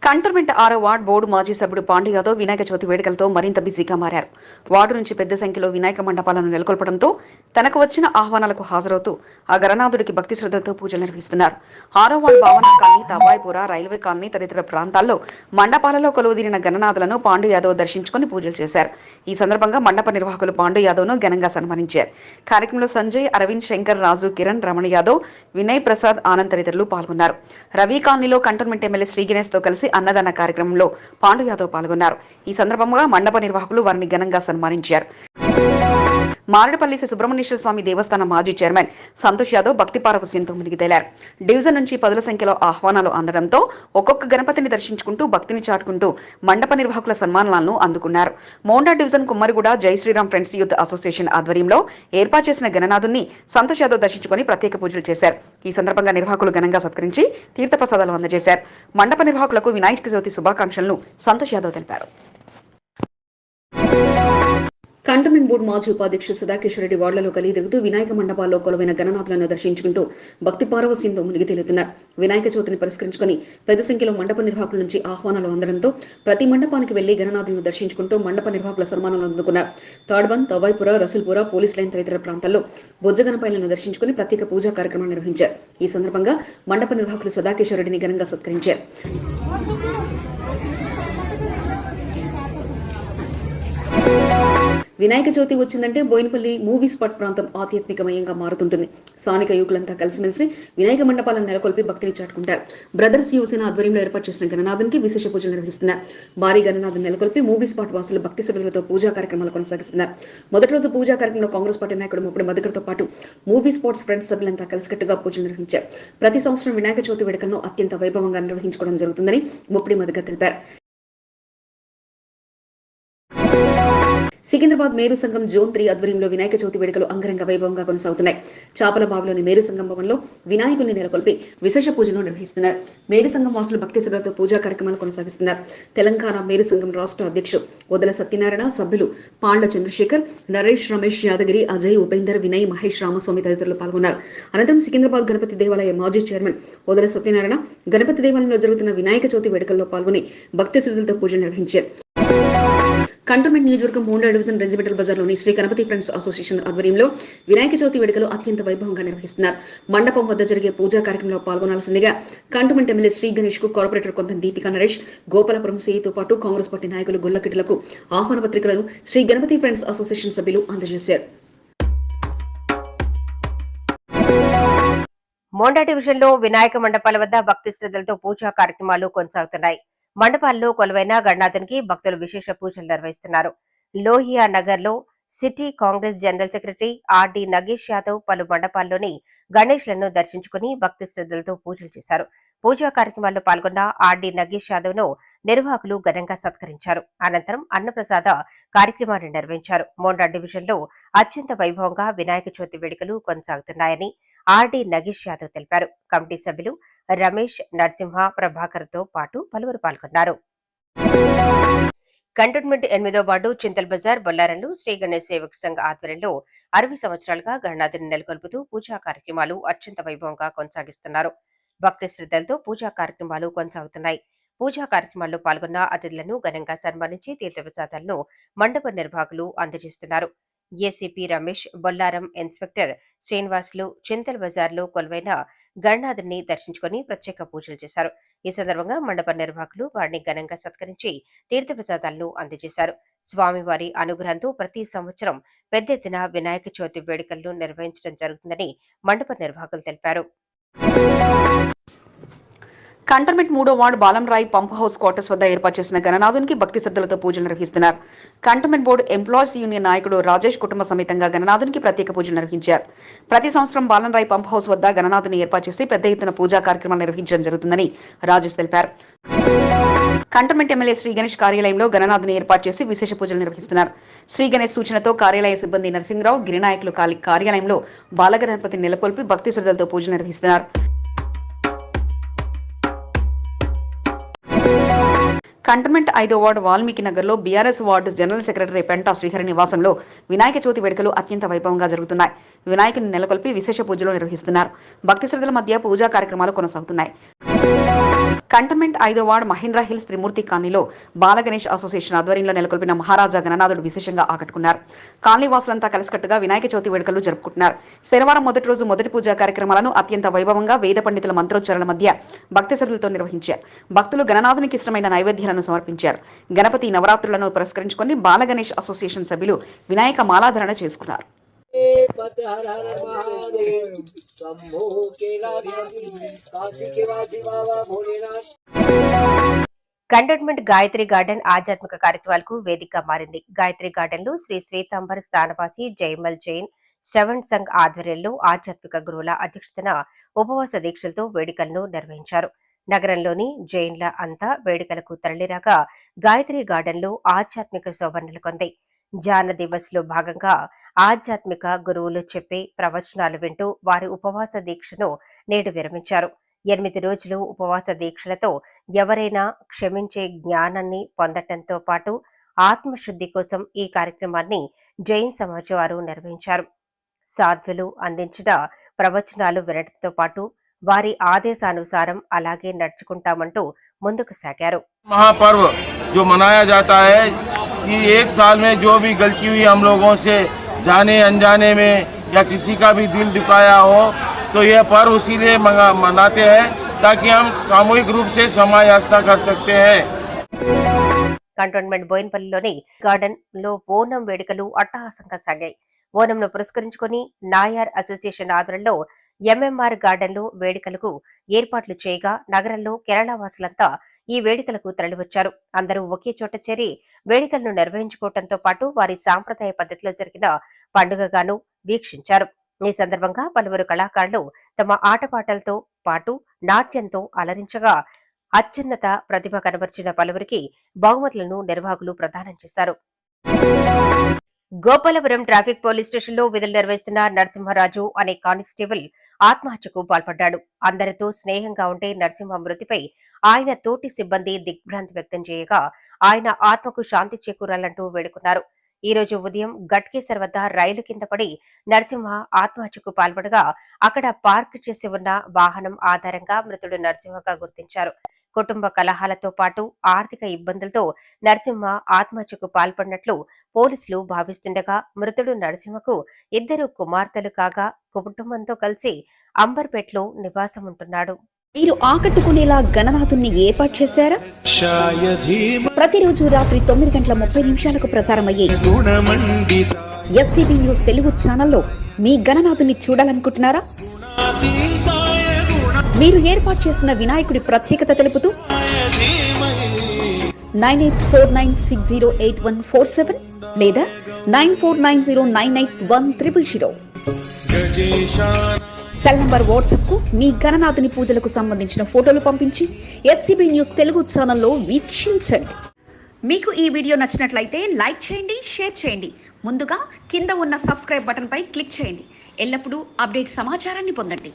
కంటర్మెంట్ ఆరో వార్డు బోర్డు మాజీ సభ్యుడు పాండు యాదవ్ వినాయక చవితి వేడుకలతో మరింత బిజీగా మారారు. వార్డు నుంచి పెద్ద సంఖ్యలో వినాయక మండపాలను నెలకొల్పడంతో తనకు వచ్చిన ఆహ్వానాలకు హాజరవుతూ ఆ గరనాథుడికి భక్తి శ్రద్ధలతో పూజలు నిర్వహిస్తున్నారు. ఆరో వార్డు భావన కాలనీ తవాయిపుర రైల్వే కాలనీ తదితర ప్రాంతాల్లో మండపాలలో కొలువుదీరిన గణనాథులను పాండు యాదవ్ దర్శించుకుని పూజలు చేశారు. ఈ సందర్భంగా మండప నిర్వాహకులు పాండు యాదవ్ను ఘనంగా సన్మానించారు. కార్యక్రమంలో సంజయ్ అరవింద్ శంకర్ రాజు కిరణ్ రమణ యాదవ్ వినయ్ ప్రసాద్ ఆనంద్ తదితరులు పాల్గొన్నారు. రవి కాలనీలో కంటోన్మెంట్ ఎమ్మెల్యే శ్రీ గణేష్ కలిసి అన్నదాన కార్యక్రమంలో పాండు యాదవ్ పాల్గొన్నారు. ఈ సందర్భంగా మండప నిర్వాహకులు వారిని ఘనంగా సన్మానించారు. మారడపల్లి శ్రీ సుబ్రహ్మణ్యేశ్వర స్వామి దేవస్థానం మాజీ చైర్మన్ సంతోష్ యాదవ్ భక్తి పారవస్యంతో మునిగి తేలారు డివిజన్ నుంచి పదుల సంఖ్యలో ఆహ్వానాలు అందడంతో ఒక్కొక్క గణపతిని దర్శించుకుంటూ భక్తిని చాటుకుంటూ మండప నిర్వాహకుల సన్మానాలను అందుకున్నారు. మోండా డివిజన్ కుమ్మరిగూడ జై శ్రీరామ్ ఫ్రెండ్స్ యూత్ అసోసియేషన్ ఆధ్వర్యంలో ఏర్పాటు చేసిన గణనాథుని సంతోష్ యాదవ్ దర్శించుకుని ప్రత్యేక పూజలు చేశారు. ఈ సందర్భంగా నిర్వాహకులు ఘనంగా సత్కరించి తీర్థప్రసాదాలు అందజేశారు. మండప నిర్వాహకులకు వినాయక చవితి శుభాకాంక్షలను సంతోష్ యాదవ్ తెలిపారు. కంటోన్మెంట్ బోర్డు మాజీ ఉపాధ్యక్షుడు సదాకేశ్వర రెడ్డి వార్డులలో కలిగి తిరుగుతూ వినాయక మండపాల్లో కొలువైన గణనాథులను దర్శించుకుంటూ భక్తి పారవస్యంతో మునిగి తేలుతున్నారు. వినాయక చవితిని పరిష్కరించుకుని పెద్ద సంఖ్యలో మండప నిర్వాహకుల నుంచి ఆహ్వానాలు అందడంతో ప్రతి మండపానికి వెళ్ళి గణనాథులను దర్శించుకుంటూ మండప నిర్వాహకుల సన్మానాలు అందుకున్నారు. తాడ్బంద్ తవాయిపుర రసుల్పుర పోలీస్ లైన్ తదితర ప్రాంతాల్లో బొజ్జగణపాయలను దర్శించుకుని ప్రత్యేక పూజా కార్యక్రమాలు నిర్వహించారు. ఈ సందర్భంగా మండప నిర్వాహకులు సదాకేశ్వర రెడ్డిని ఘనంగా సత్కరించారు. వినాయక చవితి వచ్చిందంటే బోయినపల్లి మూవీ స్పాట్ ప్రాంతం ఆధ్యాత్మికమయంగా మారుతుంటుంది. స్థానిక యువకులంతా కలిసిమెలిసి వినాయక మండపాలను నెలకొల్పి భక్తిని చాటుకుంటారు. బ్రదర్స్ యువసేన ఆధ్వర్యంలో ఏర్పాటు చేసిన గణనాథునికి విశేష పూజలు నిర్వహిస్తున్నారు. భారీ గణనాథం నెలకొల్పి మూవీ స్పాట్ వాసులు భక్తి శ్రద్ధలతో పూజా కార్యక్రమాలు కొనసాగిస్తున్నారు. మొదటి రోజు పూజా కార్యక్రమంలో కాంగ్రెస్ పార్టీ నాయకుడు ముప్పటి మధుకర్తో పాటు మూవీ స్పాట్స్ ఫ్రెండ్స్ సభ్యులంతా కలిసికట్టుగా పూజలు నిర్వహించారు. ప్రతి సంవత్సరం వినాయక చవితి వేడుకలను అత్యంత వైభవంగా నిర్వహించుకోవడం జరుగుతుందని ముప్పటి మధుకర్ తెలిపారు. సికింద్రాబాద్ మేరు సంఘం జోన్ త్రీ ఆధ్వర్యంలో వినాయక చవితి వేడుకలు అంగరంగ వైభవంగా కొనసాగుతున్నాయి. చాపల బావిలోని మేరు సంఘం భవన్లో వినాయకుని నెలకొల్పి విశేష పూజలు నిర్వహిస్తున్నారు. మేరు సంఘం వాసులు భక్తి శ్రద్ధతో పూజా కార్యక్రమాలు కొనసాగిస్తున్నారు. తెలంగాణ మేరు సంఘం రాష్ట్ర అధ్యక్షుడు వదల సత్యనారాయణ సభ్యులు పాండ్ల చంద్రశేఖర్ నరేష్ రమేష్ యాదగిరి అజయ్ ఉపేందర్ వినయ్ మహేష్ రామస్వామి తదితరులు పాల్గొన్నారు. అనంతరం సికింద్రాబాద్ గణపతి దేవాలయ మాజీ చైర్మన్ వదల సత్యనారాయణ గణపతి దేవాలయంలో జరుగుతున్న వినాయక చవితి వేడుకల్లో పాల్గొని భక్తి శ్రద్ధలతో పూజలు నిర్వహించారు. కంటోన్మెంట్ నియోజకవర్గం మూడో డివిజన్ రెజిమెంటల్ బజార్లోని శ్రీ గణపతి ఫ్రెండ్స్ అసోసియేషన్ ఆధ్వర్యంలో వినాయక చవితి వేడుకలు అత్యంత వైభవంగా నిర్వహిస్తున్నారు. మండపం వద్ద జరిగే పూజా కార్యక్రమంలో పాల్గొనాల్సిందిగా కంటోన్మెంట్ ఎమ్మెల్యే శ్రీ గణేష్కు కార్పొరేటర్ కొంత దీపికా నరేష్ గోపాలపురం సీఈతో పాటు కాంగ్రెస్ పార్టీ నాయకులు గొల్లకిటులకు ఆహ్వాన పత్రికలను శ్రీ గణపతి ఫ్రెండ్స్ అసోసియేషన్ సభ్యులు అందజేశారు. మోండా డివిజన్లో వినాయక మండపాల వద్ద భక్తి శ్రద్ధలతో పూజా కార్యక్రమాలు కొనసాగుతున్నాయి. మండపాల్లో కొలువైన గణనాథునికి భక్తులు విశేష పూజలు నిర్వహిస్తున్నారు. లోహియా నగర్లో city Congress general secretary RD Nagesh Yadav పలు మండపాల్లోని గణేష్లను దర్శించుకుని భక్తి శ్రద్ధలతో పూజలు చేశారు. పూజా కార్యక్రమాల్లో పాల్గొన్న ఆర్డి నగేష్ యాదవ్ను నిర్వాహకులు ఘనంగా సత్కరించారు. అనంతరం అన్నప్రసాద కార్యక్రమాన్ని నిర్వహించారు. మోండా డివిజన్లో అత్యంత వైభవంగా వినాయక చవితి వేడుకలు కొనసాగుతున్నాయని ఆర్డి నగేష్ యాదవ్ తెలిపారు. కమిటీ సభ్యులు రమేష్ నరసింహ ప్రభాకర్తో పాటు పలువురు పాల్గొన్నారు. కంటోన్మెంట్ ఎనిమిదో వార్డు చింతల్ బజార్ బొల్లారంలో శ్రీ గణేష్ సేవక సంఘ ఆధ్వర్యంలో అరవై సంవత్సరాలుగా గణనాథుని నెలకొల్పుతూ పూజా కార్యక్రమాలు అత్యంత వైభవంగా కొనసాగిస్తున్నారు. భక్తి శ్రద్ధలతో పూజా కార్యక్రమాలు కొనసాగుతున్నాయి. పూజా కార్యక్రమాల్లో పాల్గొన్న అతిథులను ఘనంగా సన్మానించి తీర్థప్రసాదాలను మండప నిర్వాహకులు అందజేస్తున్నారు. ఏసీపీ రమేష్ బొల్లారం ఇన్స్పెక్టర్ శ్రీనివాసులు చింతల్ బజార్లో కొలువైన గణనాథుడిని దర్శించుకుని ప్రత్యేక పూజలు చేశారు. ఈ సందర్భంగా మండప నిర్వాహకులు వారిని ఘనంగా సత్కరించి తీర్థప్రసాదాలను అందజేశారు. స్వామివారి అనుగ్రహంతో ప్రతి సంవత్సరం పెద్ద ఎత్తున వినాయక చవితి వేడుకలను నిర్వహించడం జరుగుతుందని మండప నిర్వాహకులు తెలిపారు. కంటోన్మెంట్ మూడో ward Balamrai pump house quarters వద్ద ఏర్పాటు చేసిన గణనాథునికి భక్తి శ్రద్ధలతో పూజలు నిర్వహిస్తున్నారు. కంటోన్మెంట్ బోర్డు ఎంప్లాయీస్ యూనియన్ నాయకుడు రాజేష్ కుటుంబ సమేతంగా గణనాథునికి ప్రత్యేక పూజలు నిర్వహించారు. ప్రతి సంవత్సరం బాలంరాయ్ పంప్ హౌస్ వద్ద గణనాథుని ఏర్పాటు చేసి పెద్ద ఎత్తున పూజా కార్యక్రమాలు నిర్వహించడం జరుగుతుందని రాజేష్ తెలిపారు. కంటోన్మెంట్ ఎమ్మెల్యే శ్రీ గణేష్ కార్యాలయంలో గణనాథుని ఏర్పాటు చేసి విశేష పూజలు నిర్వహిస్తున్నారు. శ్రీ గణేష్ సూచనతో కార్యాలయ సిబ్బంది నరసింహరావు గిరినాయకులు కాలి- కార్యాలయంలో బాలగణపతిని నెలకొల్పి భక్తి శ్రద్ధలతో పూజలు నిర్వహిస్తున్నారు. కంటోన్మెంట్ ఐదో వార్డు వాల్మీకి నగర్లో BRS ward general secretary Penta Srihari నివాసంలో వినాయక చవితి వేడుకలు అత్యంత వైభవంగా జరుగుతున్నాయి. వినాయకుని నెలకొల్పి విశేష పూజలు నిర్వహిస్తున్నారు. భక్తి శ్రద్ధల మధ్య పూజా కార్యక్రమాలు కొనసాగుతున్నాయి. కంటోన్మెంట్ ఐదో మహేంద్ర హిల్స్ త్రిమూర్తి కాలనీలో బాలగణేష్ అసోసియేషన్ ఆధ్వర్యంలో నెలకొల్పిన మహారాజా గణనాథుడు విశేషంగా ఆకట్టుకున్నారు. కాలనీ వాసులంతా కలిసికట్టుగా వినాయక చవితి వేడుకలు జరుపుకుంటున్నారు. శనివారం మొదటి రోజు మొదటి పూజా కార్యక్రమాలను అత్యంత వైభవంగా వేద పండితుల మంత్రోచ్చారణ మధ్య భక్తి శ్రద్ధలతో నిర్వహించారు. భక్తులు గణనాథునికి ఇష్టమైన నైవేద్యాలను సమర్పించారు. గణపతి నవరాత్రులను పురస్కరించుకొని బాలగణేష్ అసోసియేషన్ సభ్యులు వినాయక మాలాధరణ చేసుకున్నారు. కంటోన్మెంట్ గాయత్రి గార్డెన్ ఆధ్యాత్మిక కార్యక్రమాలకు వేదికగా మారింది. గాయత్రి గార్డెన్లో శ్రీ శ్వేతాంబర్ స్థానవాసి జైమల్ జైన్ శ్రవణ్ సంఘ్ ఆధ్వర్యంలో ఆధ్యాత్మిక గురువుల అధ్యక్షతన ఉపవాస దీక్షలతో వేడుకలను నిర్వహించారు. నగరంలోని జైన్ల అంతా వేడుకలకు తరలిరాగా గాయత్రి గార్డెన్లో ఆధ్యాత్మిక శోభ నెలకొంది. జాన దివస్లో భాగంగా ఆధ్యాత్మిక గురువులు చెప్పే ప్రవచనాలు వింటూ వారి ఉపవాస దీక్షను నేడు విరమించారు ఎనిమిది రోజులు ఉపవాస దీక్షలతో ఎవరైనా క్షమించే జ్ఞానాన్ని పొందటంతో పాటు ఆత్మశుద్ధి కోసం ఈ కార్యక్రమాన్ని జైన్ సమాజ్ వారు నిర్వహించారు సాధ్వులు అందించిన ప్రవచనాలు వినడంతో పాటు వారి ఆదేశానుసారం అలాగే నడుచుకుంటామంటూ ముందుకు సాగారు महापर्व जो मनाया जाता है कि एक साल में जो भी गलती हुई हम लोगों से जाने अनजाने में या किसी का भी दिल दुखाया हो तो यह पर्व इसीलिए मना- मनाते हैं ताकि हम सामूहिक रूप से क्षमा याचना कर सकते हैं కంటోన్మెంట్ బోయిన్పల్లిలోని గార్డెన్ లో ఓనం వేడుకలు అట్టహాసంగా సాగాయి ఓనంను పురస్కరించుకొని నాయర్ అసోసియేషన్ ఆధ్వర్యంలో ఎంఎంఆర్ గార్డెన్ లో వేడుకలకు ఏర్పాట్లు చేయగా నగరంలో కేరళ వాసులంతా ఈ వేడుకలకు తరలివచ్చారు. అందరూ ఒకే చోట చేరి వేడుకలను నిర్వహించుకోవడంతో పాటు వారి సాంప్రదాయ పద్ధతిలో జరిగిన పండుగగాను వీక్షించారు. ఈ సందర్భంగా పలువురు కళాకారులు తమ ఆటపాటలతో పాటు నాట్యంతో అలరించగా అత్యున్నత ప్రతిభ కనబర్చిన పలువురికి బహుమతులను నిర్వాహకులు ప్రదానం చేశారు. గోపాలపురం ట్రాఫిక్ పోలీస్ స్టేషన్లో విధులు నిర్వహిస్తున్న నరసింహరాజు అనే కానిస్టేబుల్ ఆత్మహత్యకు పాల్పడ్డాడు. అందరితో స్నేహంగా ఉంటే నరసింహ మృతిపై ఆయన తోటి సిబ్బంది దిగ్భ్రాంతి వ్యక్తం చేయగా ఆయన ఆత్మకు శాంతి చేకూరాలంటూ వేడుకున్నారు. ఈ రోజు ఉదయం గట్కేసర్ వద్ద రైలు కింద పడి నరసింహ ఆత్మహత్యకు పాల్పడగా అక్కడ పార్క్ చేసి ఉన్న వాహనం ఆధారంగా మృతుడు నరసింహగా గుర్తించారు. కుటుంబ కలహాలతో పాటు ఆర్థిక ఇబ్బందులతో నరసింహ ఆత్మహత్యకు పాల్పడినట్లు పోలీసులు భావిస్తుండగా మృతుడు నరసింహకు ఇద్దరు కుమార్తెలు కాగా కుటుంబంతో కలిసి అంబర్పేట్లో నివాసం ఉంటున్నాడు మీరు ఆకట్టుకునేలా గణనాథుని ఏర్పాటు చేశారా? ప్రతిరోజు రాత్రి తొమ్మిది గంటల ముప్పై నిమిషాలకు ప్రసారమయ్యే ఎస్సీబీ న్యూస్ తెలుగు ఛానల్లో మీ గణనాథుని చూడాలనుకుంటున్నారా? మీరు ఏర్పాటు చేసిన వినాయకుడి ప్రత్యేకత తెలుపుతూ nine eight four nine six zero eight one four seven లేదా nine four nine zero nine eight one triple zero. Cell number వాట్సాప్కు మీ గణనాథుని పూజలకు సంబంధించిన ఫోటోలు పంపించి ఎస్సీబీ న్యూస్ తెలుగు ఛానల్లో వీక్షించండి. మీకు ఈ వీడియో నచ్చినట్లయితే లైక్ చేయండి షేర్ చేయండి. ముందుగా కింద ఉన్న సబ్స్క్రైబ్ బటన్ పై క్లిక్ చేయండి. ఎల్లప్పుడూ అప్డేట్ సమాచారాన్ని పొందండి.